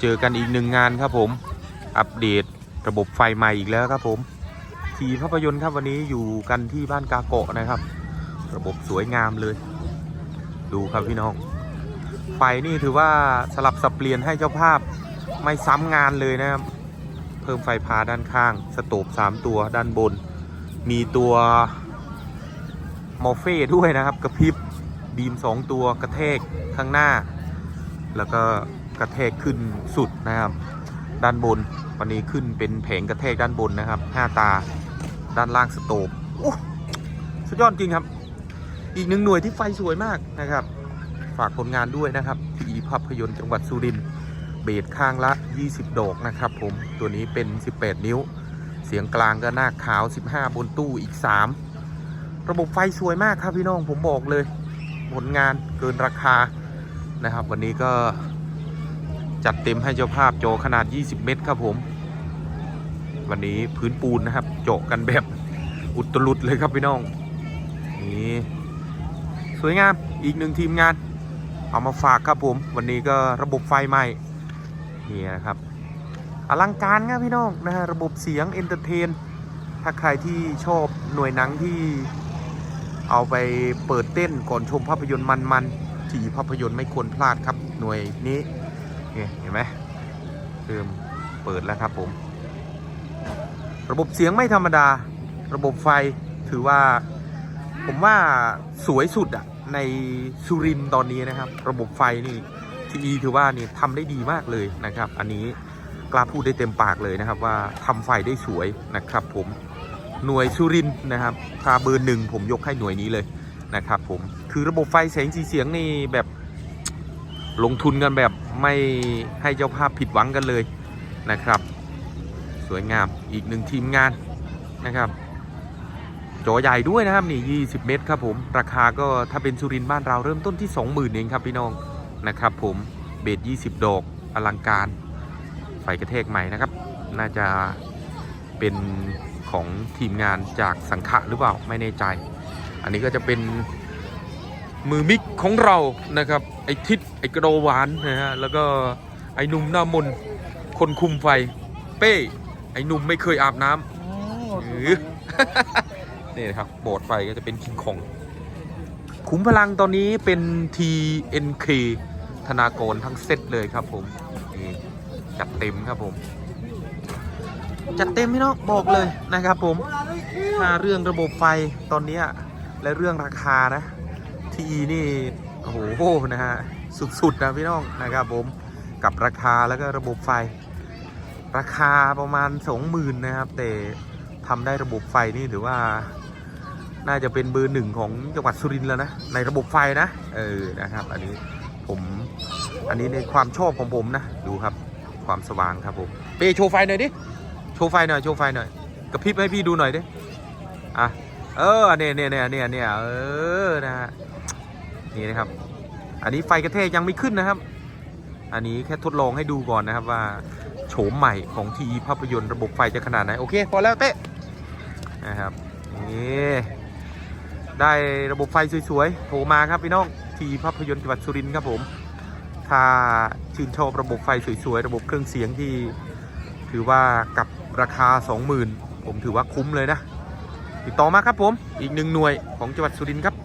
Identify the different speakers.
Speaker 1: เจอกันอีกหนึ่งงานครับผม อัปเดตระบบไฟใหม่อีกแล้วครับผมทีภาพยนตร์ครับวันนี้อยู่กันที่บ้านกาโกะนะครับ ระบบสวยงามเลย ดูครับพี่น้อง ไฟนี่ถือว่าสลับสับเปลี่ยนให้เจ้าภาพไม่ซ้ำงานเลยนะครับ เพิ่มไฟพาด้านข้าง สโตบ3 ตัวด้านบน มีตัวมอเฟ่ด้วยนะครับ กระพริบบีม 2 ตัวกระแทกข้างหน้า แล้วก็ กระแทกขึ้นสุดนะครับ ด้านบนวันนี้ขึ้นเป็นแผงกระแทกด้านบนนะครับ5ตาด้านล่างสโตบโอ้สุดยอดจริงครับ อีกหนึ่งหน่วยที่ไฟสวยมากนะครับ ฝากผลงานด้วยนะครับที่ภาพยนตร์จังหวัดสุรินทร์เบสข้างละ 20 ดอกนะครับ ผมตัวนี้เป็น 18 นิ้ว เสียงกลางก็หน้าขาว 15 บนตู้อีก 3 ระบบไฟสวยมากครับพี่น้องผมบอกเลย ผลงานเกินราคานะครับ วันนี้ก็ จัดเต็มให้เจ้าภาพโจขนาด 20 เมตรครับผม วันนี้พื้นปูนนะครับ โจาะกันแบบอุตลุดเลยครับพี่น้อง นี่สวยงามอีกหนึ่งทีมงาน เอามาฝากครับผม วันนี้ก็ระบบไฟใหม่นี่นะครับอลังการครับพี่น้องนะฮะระบบเสียงเอนเตอร์เทน ถ้าใครที่ชอบหน่วยหนังที่เอาไปเปิดเต้นก่อนชมภาพยนตร์มันๆที่ภาพยนตร์ไม่ควรพลาดครับหน่วยนี้ นี่เห็นไหมเริ่มเปิดแล้วครับผม ระบบเสียงไม่ธรรมดา ระบบไฟถือว่า ผมว่าสวยสุดอะในสุรินตอนนี้นะครับ ระบบไฟนี่ทีถือว่านี่ทำได้ดีมากเลยนะครับ อันนี้กล้าพูดได้เต็มปากเลยนะครับ ว่าทำไฟได้สวยนะครับ ผมหน่วยสุรินนะครับถ้าเบอร์หนึ่งผมยกให้หน่วยนี้เลยนะครับ ผมคือระบบไฟแสงสีเสียงนี่แบบ ลงทุนกันแบบไม่ให้เจ้าภาพผิดหวังกันเลยนะครับ สวยงามอีกหนึ่งทีมงานนะครับจอใหญ่ด้วยนะครับนี่ 20 เมตรครับผม ราคาก็ถ้าเป็นสุรินทร์บ้านเราเริ่มต้นที่ 20,000เองครับพี่น้องนะครับผมเบส20 ดอกอลังการไฟกระแทกใหม่นะครับ น่าจะเป็นของทีมงานจากสังขะหรือเปล่าไม่แน่ใจ อันนี้ก็จะเป็น มือมิกของเรานะครับ ไอทิศไอกระโดหวานนะฮะแล้วก็ไอหนุ่มหน้ามนต์คนคุมไฟ เป้ ไอหนุ่มไม่เคยอาบน้ำหรือนี่นะครับโบสถ์ไฟก็จะเป็นคิงคองขุมพลังตอนนี้เป็น TNK ธนากรทั้งเซตเลยครับผมนี่จัดเต็มครับผม จัดเต็มพี่น้องบอกเลยนะครับผมถ้าเรื่องระบบไฟตอนเนี้ยและเรื่องราคานะ ทีนี่โอ้โหนะฮะสุดๆนะพี่น้องนะครับผมกับราคาแล้วก็ระบบไฟ ราคาประมาณ20,000นะครับ แต่ทำได้ระบบไฟนี่ถือว่าน่าจะเป็นเบอร์หนึ่งของจังหวัดสุรินทร์แล้วนะในระบบไฟนะเออนะครับ อันนี้ผมอันนี้ในความชอบของผมนะดูครับความสว่างครับผมเปโชว์ไฟหน่อยดิโชว์ไฟหน่อยโชว์ไฟหน่อยกระพริบให้พี่ดูหน่อยดิอะ เออเนี่ยเนี่ยเนี่ยเนี่ยเนี่ยเออนะฮะนี่นะครับ อันนี้ไฟกระแทกยังไม่ขึ้นนะครับ อันนี้แค่ทดลองให้ดูก่อนนะครับว่าโฉมใหม่ของทีภาพยนตร์ระบบไฟจะขนาดไหนโอเคพอแล้วเต้นะครับนี่ได้ระบบไฟสวยๆโผล่มาครับพี่น้องทีภาพยนตร์จังหวัดสุรินทร์ครับผมถ้าชื่นชอบระบบไฟสวยๆ ระบบเครื่องเสียงที่ ถือว่ากับราคา 20,000 ผมถือว่าคุ้มเลยนะ ติดต่อมาครับผม อีกหนึ่งหน่วยของจังหวัดสุรินทร์ครับ